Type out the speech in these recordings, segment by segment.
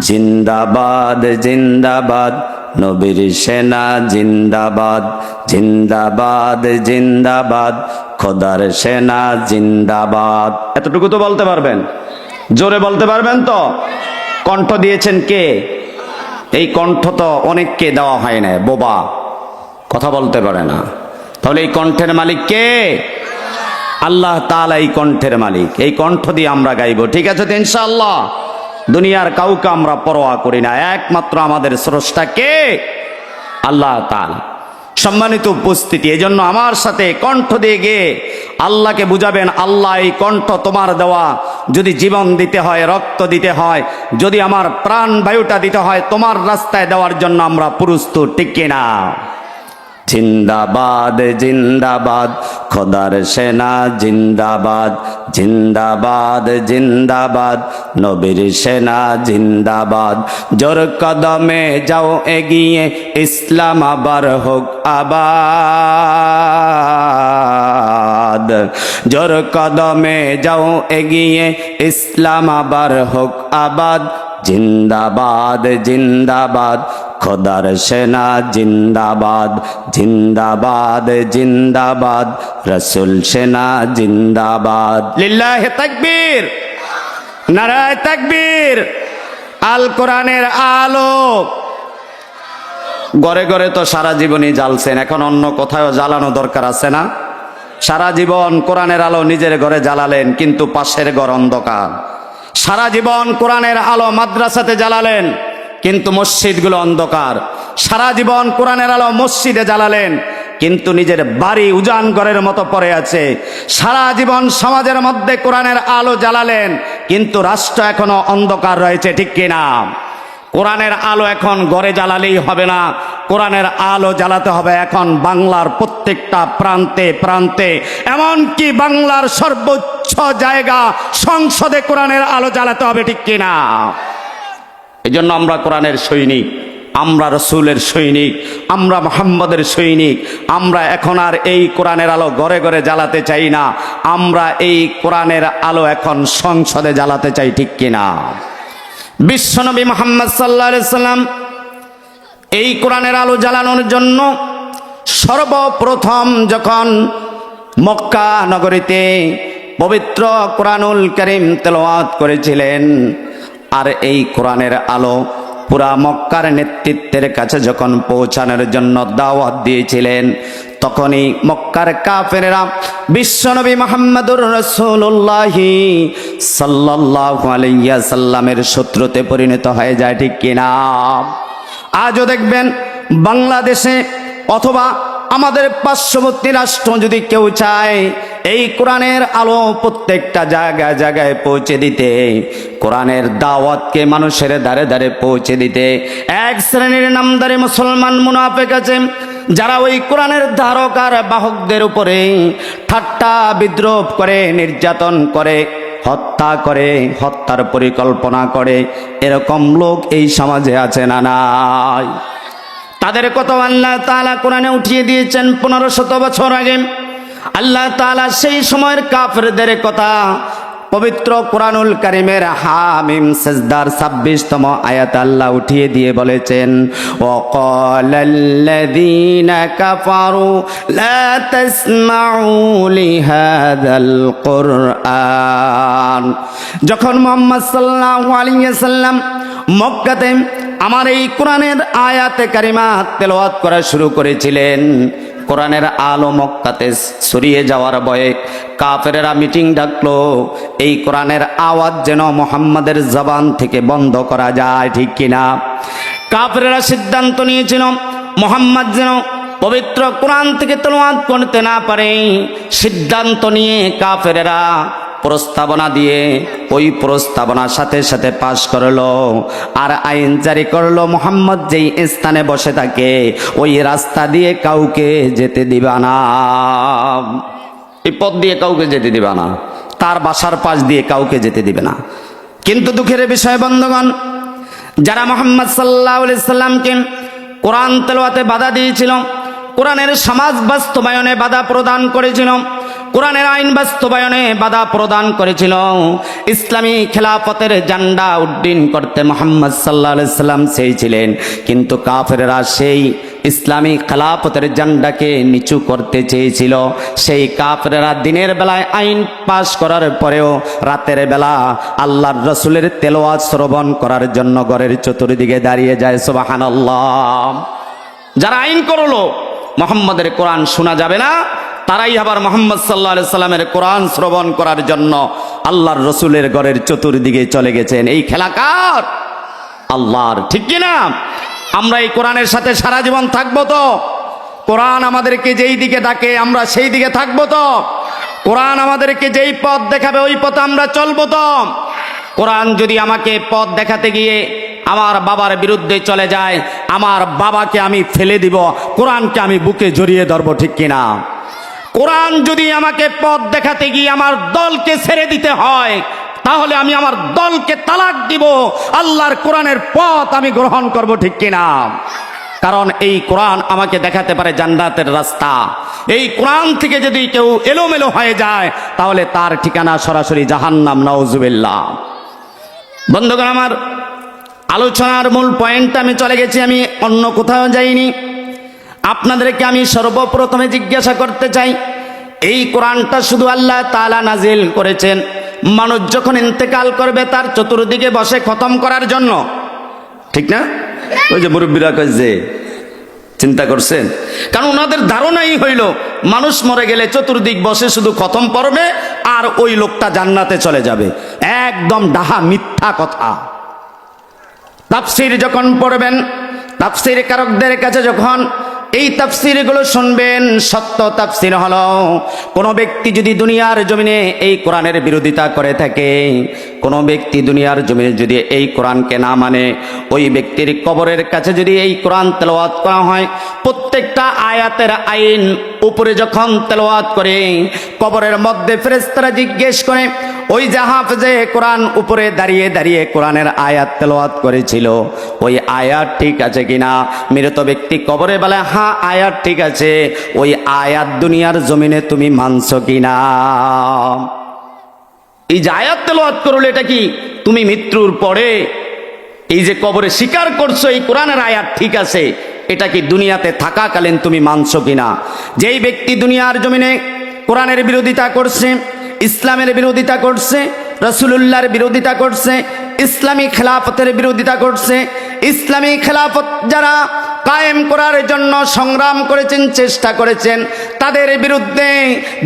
জিন্দাবাদ জিন্দাবাদ। নবীর সেনা জিন্দাবাদ জিন্দাবাদ জিন্দাবাদ। খোদার সেনা জিন্দাবাদ। এতটুকু তো বলতে পারবেন। জোরে বলতে পারবেন তো? কণ্ঠ দিয়েছেন কে? এই কণ্ঠ তো অনেককে দেওয়া হয় না, বোবা। কথা বলতে পারে না। তাহলে এই কণ্ঠের মালিক কে? আল্লাহ তাআলা এই কণ্ঠের মালিক। এই কণ্ঠ দিয়ে আমরা গাইব। ঠিক আছে তো ইনশাআল্লাহ? দুনিয়ার কাউকে আমরা পরোয়া করি না। একমাত্র আমাদের স্রষ্টা কে? আল্লাহ তাআলা। সম্মানিত উপস্থিতি এই জন্য আমার সাথে কণ্ঠ দিয়ে গিয়ে আল্লাহকে বুঝাবেন, আল্লাহ এই কণ্ঠ তোমার দেওয়া। যদি জীবন দিতে হয়, রক্ত দিতে হয়, যদি আমার প্রাণ বায়ুটা দিতে হয়, তোমার রাস্তায় দেওয়ার জন্য আমরা প্রস্তুত, ঠিক কিনা? জিন্দাবাদ জিন্দাবাদ। খোদার সেনা জিন্দাবাদ জিন্দাবাদ জিন্দাবাদ। নবীর সেনা জিন্দাবাদ। জোর কদমে যাও, এগিয়ে ইসলাম আবার হোক আবাদ জোর কদমে যাও এগিয়ে ইসলাম আবার হোক আবাদ। জিন্দাবাদ জিন্দাবাদ খোদার সেনা জিন্দাবাদ। জিন্দাবাদ জিন্দাবাদ রসুল সেনা জিন্দাবাদ। লিল্লাহ তাকবীর নারায় তাকবীর আল কোরআনের আলো। গড়ে গড়ে তো সারা জীবনই জ্বালছেন এখন অন্য কোথাও জ্বালানো দরকার আছে না? সারা জীবন কোরআনের আলো নিজের ঘরে জ্বালালেন, কিন্তু পাশের ঘর অন্ধকার। সারা জীবন কোরআনের আলো মাদ্রাসাতে জ্বালালেন, কিন্তু মসজিদগুলো অন্ধকার। সারা জীবন কোরআনের আলো মসজিদে জ্বালালেন, কিন্তু নিজের বাড়ি উজান ঘরের মতো পড়ে আছে। সারা জীবন সমাজের মধ্যে কোরআনের আলো জ্বালালেন, কিন্তু রাষ্ট্র এখনও অন্ধকার রয়েছে, ঠিক কিনা? কোরআনের আলো এখন গড়ে জ্বালালেই হবে না। কোরআনের আলো জ্বালাতে হবে এখন বাংলার প্রত্যেকটা প্রান্তে প্রান্তে। এমনকি বাংলার সর্বোচ্চ জায়গা সংসদে কোরআনের আলো জ্বালাতে হবে ঠিক কিনা? এই জন্য আমরা কোরআনের সৈনিক, আমরা রসুলের সৈনিক, আমরা মোহাম্মদের সৈনিক, আমরা এখন আর এই কোরআনের আলো ঘরে ঘরে জ্বালাতে চাই না। আমরা এই কোরআনের আলো এখন সংসদে জ্বালাতে চাই ঠিক কিনা? বিশ্বনবী মোহাম্মদ সাল্লাহ সাল্লাম এই কোরআনের আলো জ্বালানোর জন্য সর্বপ্রথম যখন মক্কা নগরীতে পবিত্র কোরআনুল করিম তেলাওয়াত করেছিলেন, আর এই কোরআনের আলো পুরা মক্কার নেতৃত্বের কাছে যখন পৌঁছানোর জন্য দাওয়াত দিয়েছিলেন তখনই মক্কার কাফেরেরা বিশ্বনবী মোহাম্মদুর রসুল্লাহি সাল্লাল্লাহু আলাইহি সাল্লামের শত্রুতে পরিণত হয়ে যায়, ঠিক কিনা? আজও দেখবেন বাংলাদেশে অথবা আমাদের পার্শ্ববর্তী রাষ্ট্র যদি কেউ চায়, এই কোরআনের আলো প্রত্যেকটা জায়গায় জায়গায় পৌঁছে দিতে, কোরআনের দাওয়াতকে মানুষের দ্বারে দ্বারে পৌঁছে দিতে। এক শ্রেণির নামদারি মুসলমান মুনাফেক আছে যারা ওই কোরআনের ধারক আর বাহকদের উপরে ঠাট্টা বিদ্রোপ করে, নির্যাতন করে, হত্যা করে, হত্যার পরিকল্পনা করে, এরকম লোক এই সমাজে আছে না নাই? তাদের কত আল্লাহ তাআলা কোরআনে উঠিয়ে দিয়েছেন পনেরো শত বছর আগে। আল্লাহ তাআলা সেই সময়ের কাফেরদের কথা পবিত্র কোরআনুল কারিমের হামিম সেজদার ছাব্বিশতম আয়াত আল্লাহ উঠিয়ে দিয়ে বলেছেন লা তাসমাউ লিহাযাল যখন মুহাম্মদ সাল্লাল্লাহু আলাইহি সাল্লাম মক্কাতে আমার এই কোরআনের আয়াতে কারিমা তেলাওয়াত করা শুরু করেছিলেন কোরআনের আলো মক্কাতে ছড়িয়ে যাওয়ার ভয়ে কাফেরেরা মিটিং ডাকলো, এই কোরআনের আওয়াজ যেন মোহাম্মদের জবান থেকে বন্ধ করা যায়, ঠিক কিনা কাফেরেরা সিদ্ধান্ত নিয়েছিল, মোহাম্মদ যেন পবিত্র কোরআন থেকে তলোয়াত করতে না পারে। সিদ্ধান্ত নিয়ে কাফেরেরা প্রস্তাবনা দিয়ে ওই প্রস্তাবনার সাথে সাথে পাশ করল। আর আইন জারি করল, মোহাম্মদ যেই স্থানে বসে থাকে, ওই রাস্তা দিয়ে কাউকে যেতে দিবা না। এই পথ দিয়ে কাউকে যেতে দিবা না, তার বাসার পাশ দিয়ে কাউকে যেতে দিবে না। কিন্তু দুঃখের বিষয়, বন্ধগণ, যারা মোহাম্মদ সাল্লাহ সাল্লামকে কোরআন তেলোয়াতে বাধা দিয়েছিল, কোরআনের সমাজ বাস্তবায়নে বাধা প্রদান করেছিল কোরআনের আইন বাস্তবায়নে বাধা প্রদান করেছিল। ইসলামী খেলাফতের জান্ডা উড্ডীন করতে মোহাম্মদ সাল্লাহ সাল্লাম চেয়েছিলেন। কিন্তু কাফেররা সেই ইসলামী খেলাফতের জান্ডাকে নিচু করতে চেয়েছিল। সেই কাফেররা দিনের বেলায় আইন পাশ করার পরেও রাতের বেলা আল্লাহর রসুলের তেলোয়াজ শ্রবণ করার জন্য ঘরের চতুর্দিকে দাঁড়িয়ে যায়। সুবাহান যারা আইন করল, মোহাম্মদের কোরআন শোনা যাবে না। তারাই আবার মোহাম্মদ সাল্লাহ সাল্লামের কোরআন শ্রবণ করার জন্য আল্লাহর রসুলের ঘরের চতুর্দিকে চলে গেছেন। এই খেলা কার আল্লাহর, ঠিক কিনা? আমরা এই কোরআনের সাথে সারা জীবন থাকব তো? কোরআন আমাদেরকে যেই দিকে ডাকে, আমরা সেই দিকে থাকব তো? কোরআন আমাদেরকে যেই পথ দেখাবে, ওই পথে আমরা চলবো তো? কোরআন যদি আমাকে পথ দেখাতে গিয়ে আমার বাবার বিরুদ্ধে চলে যায়, আমার বাবাকে আমি ফেলে দিব, কোরআনকে আমি বুকে জড়িয়ে ধরবো, ঠিক কিনা? কোরআন যদি আমাকে পথ দেখাতে গিয়ে আমার দলকে ছেড়ে দিতে হয়, তাহলে আমি আমার দলকে তালাক দিব। আল্লাহর কোরআনের পথ আমি গ্রহণ করব ঠিক কিনা? কারণ এই কোরআন আমাকে দেখাতে পারে জান্নাতের রাস্তা। এই কোরআন থেকে যদি কেউ এলোমেলো হয়ে যায়, তাহলে তার ঠিকানা সরাসরি জাহান্নাম নওজুবিল্লাহ বন্ধুগণ, আমার আলোচনার মূল পয়েন্ট আমি চলে গেছি, আমি অন্য কোথাও যাইনি। আপনাদেরকে আমি সর্বপ্রথমে জিজ্ঞাসা করতে চাই এই কোরআনটা শুধু আল্লাহ তালা নাজিল করেছেন। মানুষ যখন ইন্তেকাল করবে তার চতুর্দিকে বসে খতম করার জন্য। ঠিক না? ওই যে মুরব্বীরা কয় যে চিন্তা করছেন? কারণ ওনাদের ধারণাই হইল মানুষ মরে গেলে চতুর্দিক বসে শুধু খতম পড়বে আর ওই লোকটা জান্নাতে চলে যাবে। একদম ডাহা মিথ্যা কথা। তাপসির যখন পড়বেন তাপসির কারকদের কাছে যখন এই তাফসিরগুলো শুনবেন, সত্য তাফসির হলো, কোনো ব্যক্তি যদি দুনিয়ার জমিনে এই কোরআনের বিরোধিতা করে থাকে, কোনো ব্যক্তি দুনিয়ার জমিনে যদি এই কোরআনকে না মানে ওই ব্যক্তির কবরের কাছে যদি এই কোরআন তেলাওয়াত করা হয়, প্রত্যেকটা আয়াতের আইন উপরে যখন তেলাওয়াত করে, কবরের মধ্যে ফেরেস্তারা জিজ্ঞেস করে ওই যে হাফেজে কোরআন উপরে দাঁড়িয়ে দাঁড়িয়ে কোরআনের আয়াত তেলাওয়াত করেছিল। ওই আয়াত ঠিক আছে কিনা? মৃত ব্যক্তি কবরে বলে হ্যাঁ আয়াত ঠিক আছে। ওই আয়াত দুনিয়ার জমিনে তুমি মানছ কিনা? এই যে আয়াত তেলাওয়াত করলে এটা কি? তুমি মৃত্যুর পরে এই যে কবরে স্বীকার করছ, এই কোরআনের আয়াত ঠিক আছে। এটা কি দুনিয়াতে থাকাকালীন তুমি মানছ কিনা? যেই ব্যক্তি দুনিয়ার জমিনে কোরআনের বিরোধিতা করছে ইসলামের বিরোধিতা করছে রসুলুল্লাহর বিরোধিতা করছে ইসলামী খেলাফতের বিরোধিতা করছে। ইসলামী খেলাফত যারা কায়েম করার জন্য সংগ্রাম করেছেন, চেষ্টা করেছেন, তাদের বিরুদ্ধে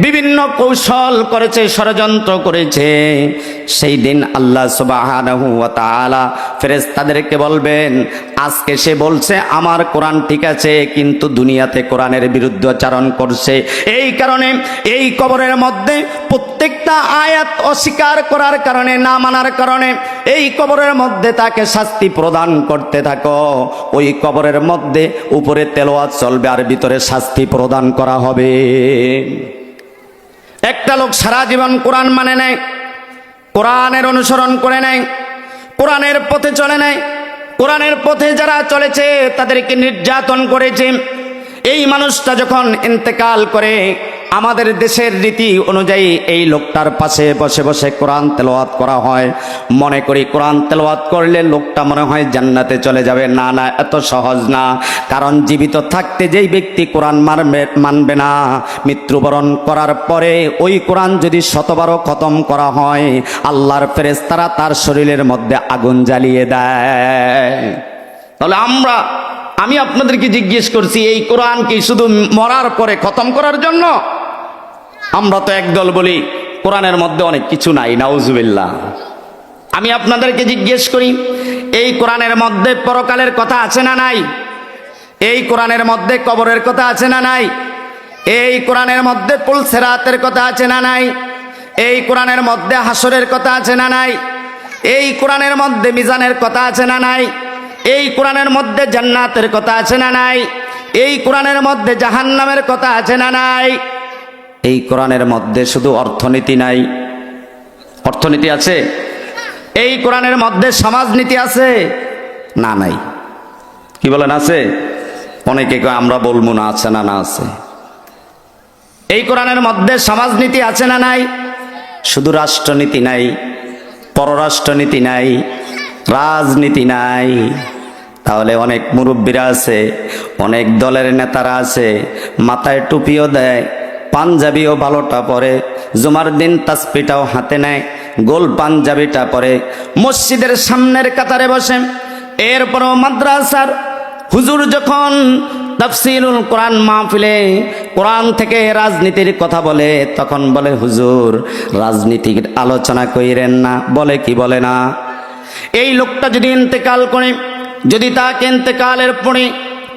বিভিন্ন কৌশল করেছে, ষড়যন্ত্র করেছে। সেই দিন আল্লাহ সুবাহানহু তাআলা ফেরেশতাদেরকে বলবেন, আজকে সে বলছে, আমার কোরআন ঠিক আছে, কিন্তু দুনিয়াতে কোরআনের বিরুদ্ধাচারণ করছে। এই কারণে এই কবরের মধ্যে প্রত্যেকটা আয়াত অস্বীকার করার কারণে, না মানার কারণে, এই কবরের মধ্যে তাকে শাস্তি প্রদান করতে থাকো। ওই কবরের মধ্যে উপরে তেলোয়াত চলবে আর ভিতরে শাস্তি প্রদান করা হবে। একটা লোক সারা জীবন কোরআন মানে নেয় কোরআনের অনুসরণ করে নেয় কোরআনের পথে চলে নেয় কোরআনের পথে যারা চলেছে তাদেরকে নির্যাতন করেছে। এই মানুষটা যখন ইন্তেকাল করে আমাদের দেশের রীতি অনুযায়ী এই লোকটার পাশে বসে বসে কোরআন তেলাওয়াত করা হয়। মনে করি কোরআন তেলাওয়াত করলে লোকটা মনে হয় জান্নাতে চলে যাবে। না না, এত সহজ না। কারণ জীবিত থাকতে যেই ব্যক্তি কোরআন মানবে মানবে না। মৃত্যুবরণ করার পরে ওই কোরআন যদি শতবারও খতম করা হয়, আল্লাহর ফেরেশতারা তার শরীরের মধ্যে আগুন জ্বালিয়ে দেয়। তাহলে আমরা, আমি আপনাদেরকে জিজ্ঞেস করছি, এই কোরআন কি শুধু মরার পরে খতম করার জন্য? আমরা তো একদল বলি, কোরআনের মধ্যে অনেক কিছু নাই, নাউজুবিল্লাহ। আমি আপনাদেরকে জিজ্ঞেস করি, এই কোরআনের মধ্যে পরকালের কথা আছে না নাই? এই কোরআনের মধ্যে কবরের কথা আছে না নাই? এই কোরআনের মধ্যে পুলসেরাতের কথা আছে না নাই? এই কোরআনের মধ্যে হাসরের কথা আছে না নাই? এই কোরআনের মধ্যে মিজানের কথা আছে না নাই? এই কোরআনের মধ্যে জান্নাতের কথা আছে না নাই? এই কোরআনের মধ্যে জাহান্নামের কথা আছে না নাই? এই কোরআনের মধ্যে শুধু অর্থনীতি নাই। অর্থনীতি আছে? এই কোরআনের মধ্যে সমাজনীতি আছে? না, নাই। কি বলেন, আছে? অনেকে আমরা বলব না, আছে না না, আছে। এই কোরআনের মধ্যে সমাজনীতি আছে না নাই? শুধু রাষ্ট্রনীতি নাই, পররাষ্ট্রনীতি নাই, রাজনীতি নাই। তাহলে অনেক মুরব্বীরা আছে, অনেক দলের নেতারা আছে, মাথায় টুপিও দেয় পাঞ্জাবিও ভালোটা পরে, জুমার দিন তাসপিটাও হাতে নেয়, গোল পাঞ্জাবিটা পরে। মসজিদের সামনের কাতারে বসে, এরপরও মাদ্রাসার হুজুর যখন তাফসিরুল কোরআন মাহফিলে কোরআন থেকে রাজনীতির কথা বলে, তখন বলে, হুজুর, রাজনীতির আলোচনা কইরেন না। বলে কি বলে না? এই লোকটা যদি ইন্তেকাল করে, যদি তাকে ইন্তেকালের পরে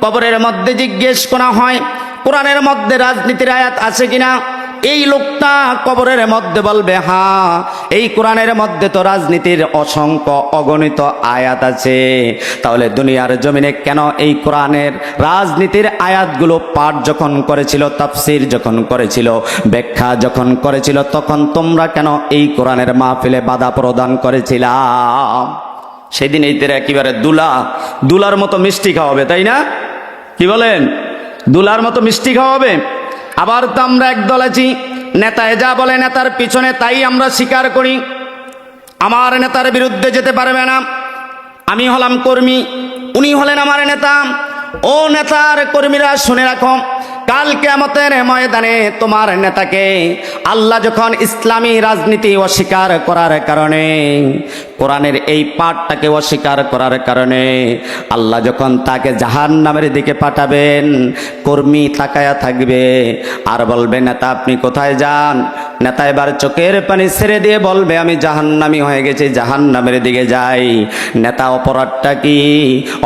কবরের মধ্যে জিজ্ঞেস করা হয় কোরআনের মধ্যে রাজনীতির আয়াত আছে কিনা? এই লোকটা কবরের মধ্যে বলবে, হা, এই কোরআনের মধ্যে তো রাজনীতির অসংখ্য অগণিত আয়াত আছে। তাহলে দুনিয়ার জমিনে কেন এই কোরআনের রাজনীতির আয়াতগুলো পাঠ যখন করেছিল, তাফসির যখন করেছিল, ব্যাখ্যা যখন করেছিল, তখন তোমরা কেন এই কোরআনের মাহফিলে বাধা প্রদান করেছিলাম সেদিন এই তেরা একেবারে দুলা, দুলার মতো মিষ্টি খাওয়াবে, তাই না? কি বলেন? দুলার মতো মিষ্টি খাওয়াবে। আবার তো আমরা একদল আছি। নেতায় যা বলে নেতার পিছনে তাই আমরা স্বীকার করি। আমার নেতার বিরুদ্ধে যেতে পারবে না। আমি হলাম কর্মী, উনি হলেন আমার নেতা। ও নেতার কর্মীরা শুনে রাখো। কাল কেমতের ময়দানে তোমার নেতাকে আল্লাহ যখন ইসলামী রাজনীতি অস্বীকার করার কারণে, কোরআনের এই পাঠটাকে অস্বীকার করার কারণে, আল্লাহ যখন তাকে জাহান নামের দিকে পাঠাবেন, কর্মী তাকায়া থাকবে আর বলবেন নেতা, আপনি কোথায় যান? নেতা এবার চোখের পানি ছেড়ে দিয়ে বলবে, আমি জাহান্নামি হয়ে গেছি, জাহান্নামের দিকে যাই। নেতা, অপরাধটা কি?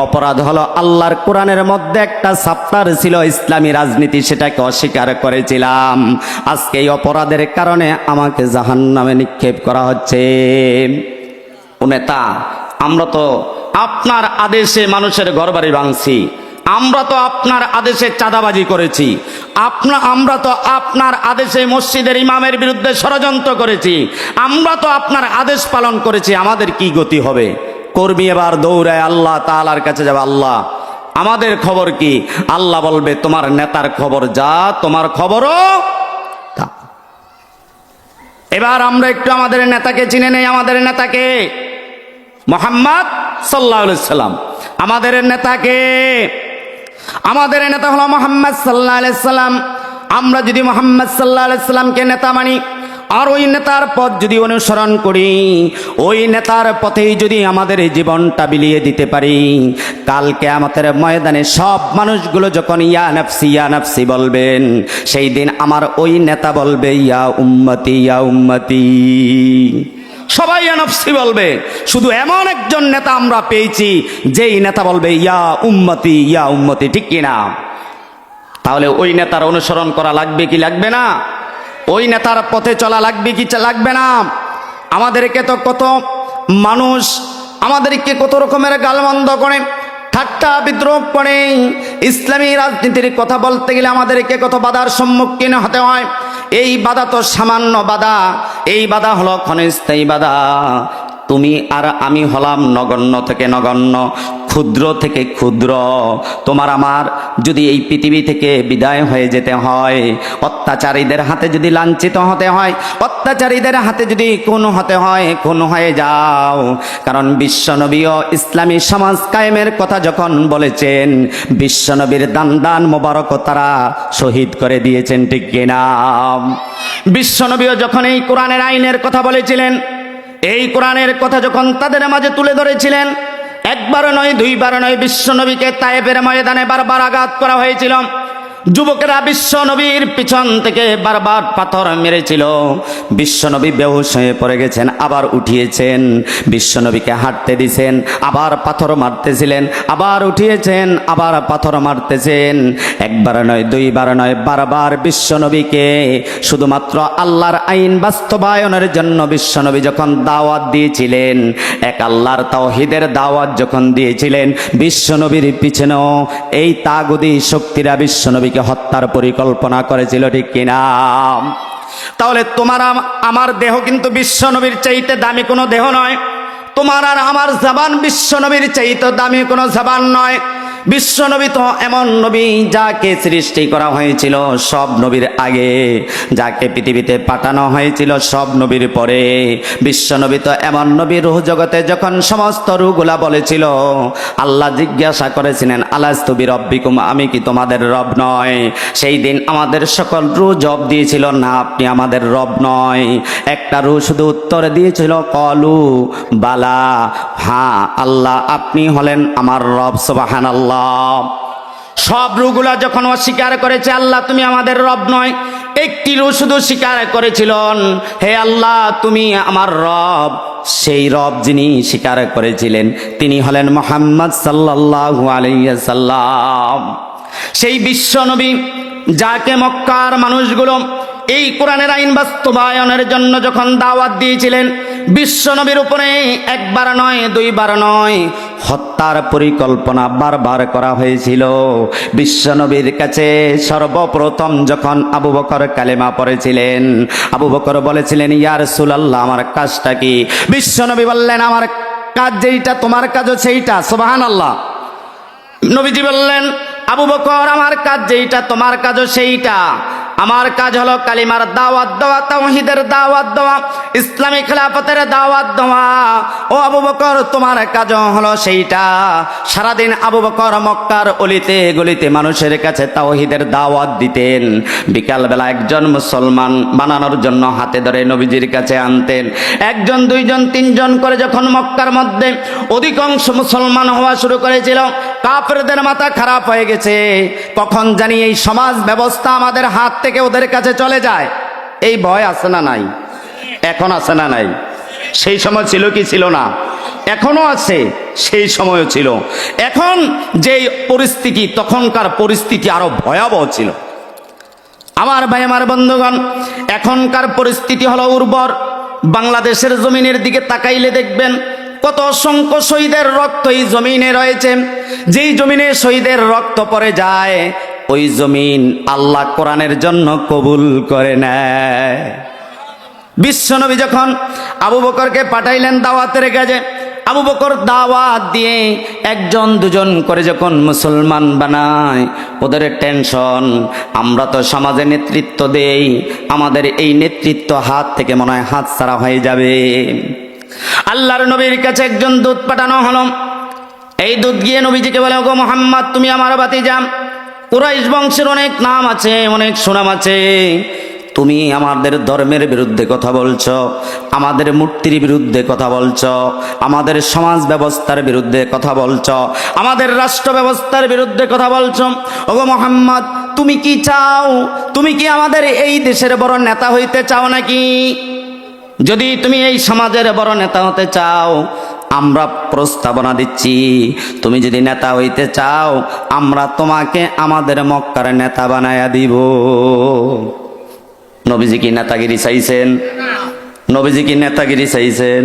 অপরাধ হলো আল্লাহর কোরআনের মধ্যে একটা সাপ্তার ছিল, ইসলামী রাজনীতি সেটাকে অস্বীকার করেছিলাম। আজকে এই অপরাধের কারণে আমাকে জাহান্নামে নিক্ষেপ করা হচ্ছে। ও নেতা, আমরা তো আপনার আদেশে মানুষের ঘরবাড়ি ভাঙছি। আমরা তো আপনার আদেশে চাঁদাবাজি করেছি। আপনা, আমরা তো আপনার আদেশে মসজিদের ইমামের বিরুদ্ধে ষড়যন্ত্র করেছি। আমরা তো আপনার আদেশ পালন করেছি, আমাদের কি গতি হবে? কর্মী এবার দৌড়ায় আল্লাহ তালার কাছে যাবে, আল্লাহ, আমাদের খবর কি? আল্লাহ বলবে, তোমার নেতার খবর যা, তোমার খবরও এবার আমরা একটু আমাদের নেতাকে চিনে নেই, আমাদের নেতাকে মোহাম্মদ সাল্লাহ সাল্লাম। আমাদের নেতাকে আমাদের নেতা হলো মোহাম্মদ সাল্লাহ সাল্লাম। আমরা যদি মোহাম্মদ সাল্লাহ সাল্লামকে নেতা মানি, আর ওই নেতার পথ যদি অনুসরণ করি, ওই নেতার পথেই যদি আমাদের জীবনটা বিলিয়ে দিতে পারি কালকে আমাদের ময়দানে সব মানুষগুলো যখন ইয়া নফসি, ইয়া বলবেন, সেই দিন আমার ওই নেতা বলবে, ইয়া উম্মতি ইয়া উম্মতি। সবাই এনএফসি বলবে। শুধু এমন একজন নেতা আমরা পেয়েছি, যেই নেতা বলবে, ইয়া উম্মতি ইয়া উম্মতি, ঠিক কিনা তাহলে ওই নেতার অনুসরণ করা লাগবে কি লাগবে না? ওই নেতার পথে চলা লাগবে কি লাগবে না? আমাদেরকে তো কত মানুষ, আমাদেরকে কত রকমের গালমন্দ করে। ঠাট্টা বিদ্রোহ করে ইসলামী রাজনীতির কথা বলতে গেলে আমাদেরকে কত বাধার সম্মুখীন হতে হয়। এই বাধা তো সামান্য বাধা। এই বাধা হলো ক্ষণস্থায়ী বাধা। তুমি আর আমি হলাম নগণ্য থেকে নগণ্য, ক্ষুদ্র থেকে ক্ষুদ্র। তোমার আমার যদি এই পৃথিবী থেকে বিদায় হয়ে যেতে হয়, অত্যাচারীদের হাতে যদি লাঞ্ছিত হতে হয়, অত্যাচারীদের হাতে যদি খুন হতে হয়, খুন হয়ে যাও। কারণ বিশ্বনবীও ইসলামী সমাজ কায়েমের কথা যখন বলেছেন, বিশ্বনবীর দান দান মোবারক তারা শহীদ করে দিয়েছেন, ঠিক কিনা? বিশ্বনবীও যখন এই কোরআনের আইনের কথা বলেছিলেন এই কোরআনের কথা যখন তাদের মাঝে তুলে ধরেছিলেন একবার নয় দুইবার নয় বিশ্ব নবীকে তায়েবের ময়দানে বারবার আঘাত করা হয়েছিল। যুবকেরা বিশ্বনবীর পিছন থেকে বারবার পাথর মেরেছিল। বিশ্বনবী বেহুশ হয়ে পড়ে গেছেন, আবার উঠিয়েছেন। বিশ্বনবীকে হাঁটতে দিছেন, আবার পাথর মারতেছিলেন, আবার উঠিয়েছেন, আবার পাথর মারতেছেন। একবার নয়, দুইবার নয়, বারবার বিশ্বনবীকে। শুধুমাত্র আল্লাহর আইন বাস্তবায়নের জন্য বিশ্বনবী যখন দাওয়াত দিয়েছিলেন, এক আল্লাহর তাওহিদের দাওয়াত যখন দিয়েছিলেন, বিশ্বনবীর পিছনেও এই তাগুদি শক্তিরা বিশ্বনবীকে হত্যার পরিকল্পনা করেছিল, ঠিক কিনা? তাহলে তোমার আম- আমার দেহ কিন্তু বিশ্ব নবীর চাইতে দামি কোনো দেহ নয়। তোমার আর আমার জবান বিশ্বনবীর চাইতে দামি কোনো জবান নয়। বিশ্ব নবী তো এমন নবী যাকে সৃষ্টি করা হয়েছিল সব নবীর আগে, যাকে পৃথিবীতে পাঠানো হয়েছিল সব নবীর পরে। বিশ্ব নবী তো এমন নবী রুহ জগতে যখন সমস্ত রুগুলা বলেছিল, আল্লাহ জিজ্ঞাসা করেছিলেন আলাস্তবি রব্বিকুম আমি কি তোমাদের রব নয়? সেই দিন আমাদের সকল রু জব দিয়েছিল, না, আপনি আমাদের রব নয়। একটা রু শুধু উত্তর দিয়েছিল, কলু, বালা হ্যাঁ আল্লাহ আপনি হলেন আমার রব সোবাহান আল্লাহ সব। রুগুলা যখন অস্বীকার করেছে, আল্লাহ তুমি আমাদের রব নয়, একটি রু শুধু স্বীকার করেছিলেন হে আল্লাহ, তুমি আমার রব। সেই রব যিনি স্বীকার করেছিলেন, তিনি হলেন মোহাম্মদ সাল্লাল্লাহু আলাইহি সাল্লাম সেই বিশ্ব নবী যাকে মক্কার মানুষগুলো এই কোরআনের আইন বাস্তবায়নের জন্য যখন দাওয়াত দিয়েছিলেন, বিশ্ব নবীর উপরে একবার নয়, দুইবার নয় হত্যার পরিকল্পনা বারবার করা হয়েছিল। বিশ্বনবীর কাছে সর্বপ্রথম যখন আবু বকর কালেমা পড়েছিলেন, আবু বকর বলেছিলেন ইয়ার সুলাল্লাহ আমার কাজটা কি? বিশ্বনবী বললেন, আমার কাজ যেইটা, তোমার কাজও সেইটা সোবাহান আল্লাহ নবীজি বললেন, আবু বকর, আমার কাজ যেইটা, তোমার কাজও সেইটা। আমার কাজ হলো কালিমার দাওয়াত দেওয়া, তাওহীদের দাওয়াত দেওয়া, ইসলামী খেলাফতের দাওয়াত দেওয়া। ও আবু বকর, তোমার কাজ হলো সেইটা। সারাদিন আবু বকর মক্কার অলিতে গলিতে মানুষের কাছে তাওহীদের দাওয়াত দিতেন। বিকালবেলা একজন মুসলমান বানানোর জন্য হাতে ধরে নবীজির কাছে আনতেন। একজন, দুইজন, তিনজন করে যখন মক্কার মধ্যে অধিকাংশ মুসলমান হওয়া শুরু করেছিল কাফেরদের মাথা খারাপ হয়ে গেছে। কখন জানি এই সমাজ ব্যবস্থা আমাদের হাত থেকে ওদের কাছে চলে যায়। এই ভয় আছে না নাই? এখন আছে না নাই? সেই সময় ছিল কি ছিল না? এখনও আছে, সেই সময়ও ছিল। এখন যে পরিস্থিতি, তখনকার পরিস্থিতি আরও ভয়াবহ ছিল। আমার ভাই, আমার বন্ধুগণ, এখনকার পরিস্থিতি হলো উর্বর। বাংলাদেশের জমিনের দিকে তাকাইলে দেখবেন কত অসংখ্য শহীদের রক্ত এই জমিনে রয়েছে। যেই জমিনে শহীদের রক্ত পড়ে যায়, ওই জমিন আল্লাহ কোরআনের জন্য কবুল করে নেয়। বিশ্বনবী যখন আবু বকরকে পাঠাইলেন দাওয়াতের কাজে, আবু বকর দাওয়াত দিয়ে একজন দুজন করে যখন মুসলমান বানায়, ওদের টেনশন, আমরা তো সমাজে নেতৃত্ব দেই, আমাদের এই নেতৃত্ব হাত থেকে মনে হয় হাত ছাড়া হয়ে যাবে। আল্লাহর নবীর কাছে একজন দুধ পাঠানো হলো। এই দুধ গিয়ে নবীজিকে বলে গো মোহাম্মদ, তুমি আমার বাতি যাম কুরাইশ বংশের অনেক নাম আছে, অনেক সুনাম আছে। তুমি আমাদের ধর্মের বিরুদ্ধে কথা বলছো, আমাদের মূর্তির বিরুদ্ধে কথা বলছো, আমাদের সমাজ ব্যবস্থার বিরুদ্ধে কথা বলছো, আমাদের রাষ্ট্র ব্যবস্থার বিরুদ্ধে কথা বলছো। ওগো মোহাম্মদ, তুমি কি চাও? তুমি কি আমাদের এই দেশের বড় নেতা হইতে চাও নাকি? যদি তুমি এই সমাজের বড় নেতা হতে চাও, আমরা প্রস্তাবনা দিচ্ছি। তুমি যদি নেতা হইতে চাও, আমরা তোমাকে আমাদের মক্কার নেতা বানায়া দিব। নবীজি কি নেতাগিরি চাইছেন? নবীজি কি নেতাগিরি চাইছেন?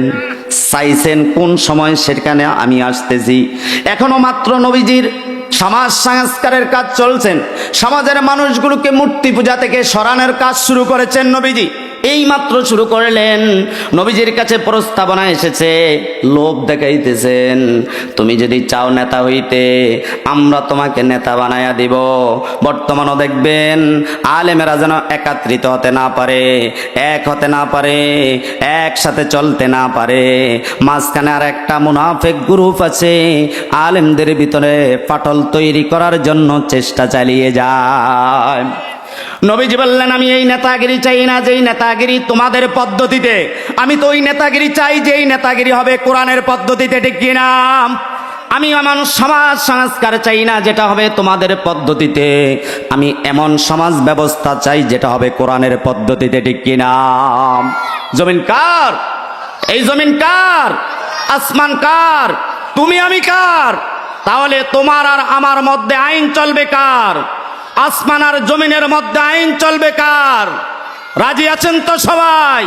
চাইছেন কোন সময়? সেখানে আমি আসতেছি। এখনও মাত্র নবীজির সমাজ সংস্কারের কাজ চলছেন সমাজের মানুষগুলোকে মূর্তি পূজা থেকে সরানোর কাজ শুরু করেছেন নবীজি। এই মাত্র শুরু করলেন। নবীজির কাছে প্রস্তাবনা এসেছে, লোভ দেখাইতেছেন, তুমি যদি চাও নেতা হইতে, আমরা তোমাকে নেতা বানায়া দিব। বর্তমানও দেখবেন, আলেমেরা যেন একাত্রিত হতে না পারে, এক হতে না পারে, একসাথে চলতে না পারে। মাঝখানে আর একটা মুনাফেক গ্রুপ আছে, আলেমদের ভিতরে পাটল তৈরি করার জন্য চেষ্টা চালিয়ে যায়। নবীজি বললেন, আমি এই নেতাগিরি চাই না, যেই নেতাগিরি তোমাদের পদ্ধতিতে। আমি তো ওই নেতাগিরি চাই, যেই নেতাগিরি হবে কোরআনের পদ্ধতিতে, ঠিক কিনা আমি এমন সমাজ সংস্কার চাই না, যেটা হবে তোমাদের পদ্ধতিতে। আমি এমন সমাজ ব্যবস্থা চাই, যেটা হবে কোরআনের পদ্ধতিতে, ঠিক কিনা জমিন কার? এই জমিন কার? আসমান কার? তুমি আমি কার? তাহলে তোমার আর আমার মধ্যে আইন চলবে কার? আসমান আর জমিনের মধ্যে আইন চলবে কার? রাজি আছেন তো সবাই?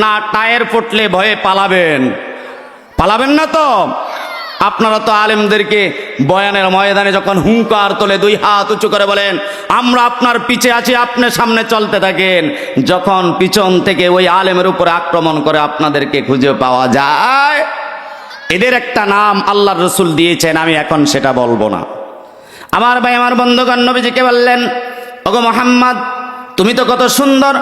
না, টায়ার ফুটলে ভয়ে পালাবেন। পালাবেন না তো? আপনারা তো আলেমদেরকে বয়ানের ময়দানে যখন হুঙ্কার তোলে দুই হাত উঁচু করে বলেন, আমরা আপনার পিছে আছি, আপনি সামনে চলতে থাকেন। যখন পিছন থেকে ওই আলেমের উপরে আক্রমণ করে আপনাদেরকে খুঁজে পাওয়া যায়, এদের একটা নাম আল্লাহর রসুল দিয়েছেন, আমি এখন সেটা বলব না। আমার ভাই, আমার বন্ধুগণ নবীজিকে বললেন, ওগো মোহাম্মদ, তুমি তো কত সুন্দর।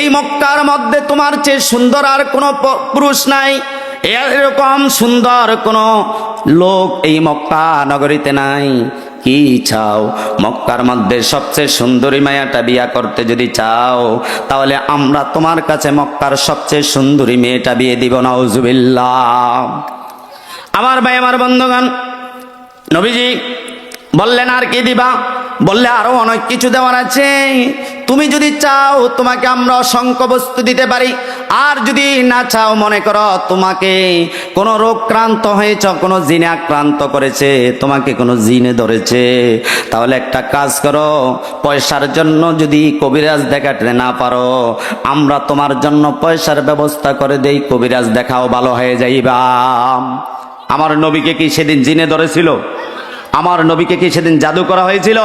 এই মক্কার মধ্যে তোমার চেয়ে সুন্দর আর কোনো পুরুষ নাই। এরকম সুন্দর কোনো লোক এই মক্কা নগরীতে নাই। কি চাও? মক্কার মধ্যে সবচেয়ে সুন্দরী মায়াটা বিয়া করতে যদি চাও, তাহলে আমরা তোমার কাছে মক্কার সবচেয়ে সুন্দরী মেয়েটা বিয়ে দিব, নাউজুবিল্লাহ। আমার ভাই, আমার বন্ধুগণ, নবীজি বললেন আর কি দিবা? বললে আরও অনেক কিছু দেওয়ার আছে। তুমি যদি চাও তোমাকে আমরা অসংখ্য বস্তু দিতে পারি। আর যদি না চাও, মনে করো তোমাকে কোনো রোগক্রান্ত হয়েছ, কোনো জিনে আক্রান্ত করেছে, তোমাকে কোনো জিনে ধরেছে, তাহলে একটা কাজ করো, পয়সার জন্য যদি কবিরাজ দেখাতে না পারো, আমরা তোমার জন্য পয়সার ব্যবস্থা করে দেই, কবিরাজ দেখাও ভালো হয়ে যাইবা। আমার নবীকে কি সেদিন জিনে ধরেছিল? আমার নবীকে কি সেদিন জাদু করা হয়েছিল?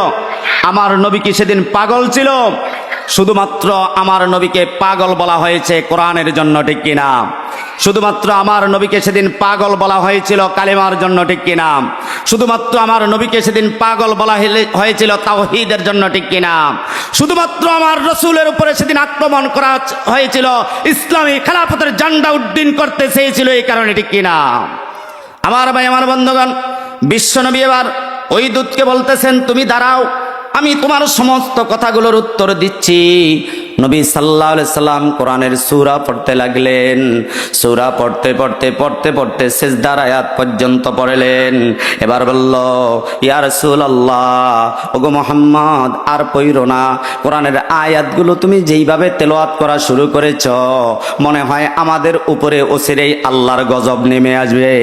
আমার নবী কি সেদিন পাগল ছিল? শুধুমাত্র আমার নবীকে পাগল বলা হয়েছে কোরআনের জন্য ঠিক কিনা? শুধুমাত্র আমার নবীকে সেদিন পাগল বলা হয়েছিল কালিমার জন্য ঠিক কিনা? শুধুমাত্র আমার নবীকে সেদিন পাগল বলা হয়েছিল তাওহীদের জন্য ঠিক কিনা? শুধুমাত্র আমার রসুলের উপরে সেদিন আক্রমণ করা হয়েছিল, ইসলামী খেলাফতের জান্ডা উড্ডীন করতে চেয়েছিল এই কারণে ঠিক কিনা? আমার ভাই, আমার বন্ধুগণ বিশ্বনবী এবার ওই দূতকে বলতেছেন, তুমি দাঁড়াও, আমি তোমার সমস্ত কথাগুলোর উত্তর দিচ্ছি। নবী সাল্লাহ সাল্লাম কোরআনের সুরা পড়তে লাগলেন। সুরা পড়তে পড়তে পড়তে পড়তে শেষদার আয়াত পর্যন্ত পড়লেন। এবার বলল, ইয়া রসুল আল্লাহ ওগো মোহাম্মদ, আর পইরো না। কোরআনের আয়াতগুলো তুমি যেইভাবে তেলোয়াত করা শুরু করেছ, মনে হয় আমাদের উপরে ওসিরেই আল্লাহর গজব নেমে আসবে।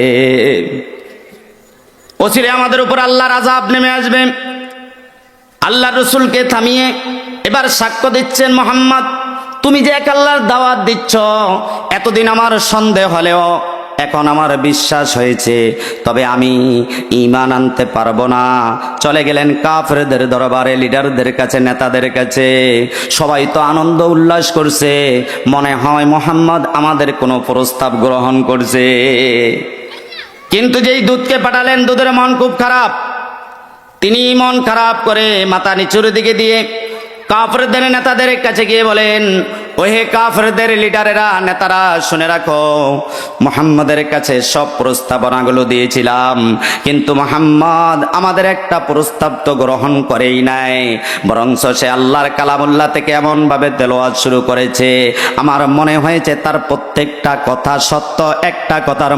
ওসিরে আমাদের উপর আল্লাহর আজাব নেমে আসবে। আল্লাহ রসুলকে থামিয়ে এবার সাক্ষ্য দিচ্ছেন মোহাম্মদ, তুমি যে এক আল্লাহর দাওয়াত দিচ্ছ, এতদিন আমার সন্দেহ হলেও এখন আমার বিশ্বাস হয়েছে, তবে আমি ইমান আনতে পারব না। চলে গেলেন কাফেরদের দরবারে, লিডারদের কাছে, নেতাদের কাছে। সবাই তো আনন্দ উল্লাস করছে, মনে হয় মোহাম্মদ আমাদের কোনো প্রস্তাব গ্রহণ করছে। কিন্তু যেই দুধকে পাঠালেন, দুধের মন খুব খারাপ। তিনি মন খারাপ করে মাথা নিচুর দিকে দিয়ে কাফরদের নেতাদের কাছে গিয়ে বলেন, ওহে কাফরদের লিডারেরা, নেতারা, শুনে রাখো, মোহাম্মদের কাছে সব প্রস্তাবনাগুলো দিয়েছিলাম, কিন্তু মোহাম্মদ আমাদের একটা প্রস্তাব তো গ্রহণ করেই নাই বরং সে আল্লাহর কালামুল্লাহ থেকে এমন ভাবে তেলোয়াজ শুরু করেছে। আমার মনে হয়েছে তার প্রত্যেকটা কথা সত্য, একটা কথার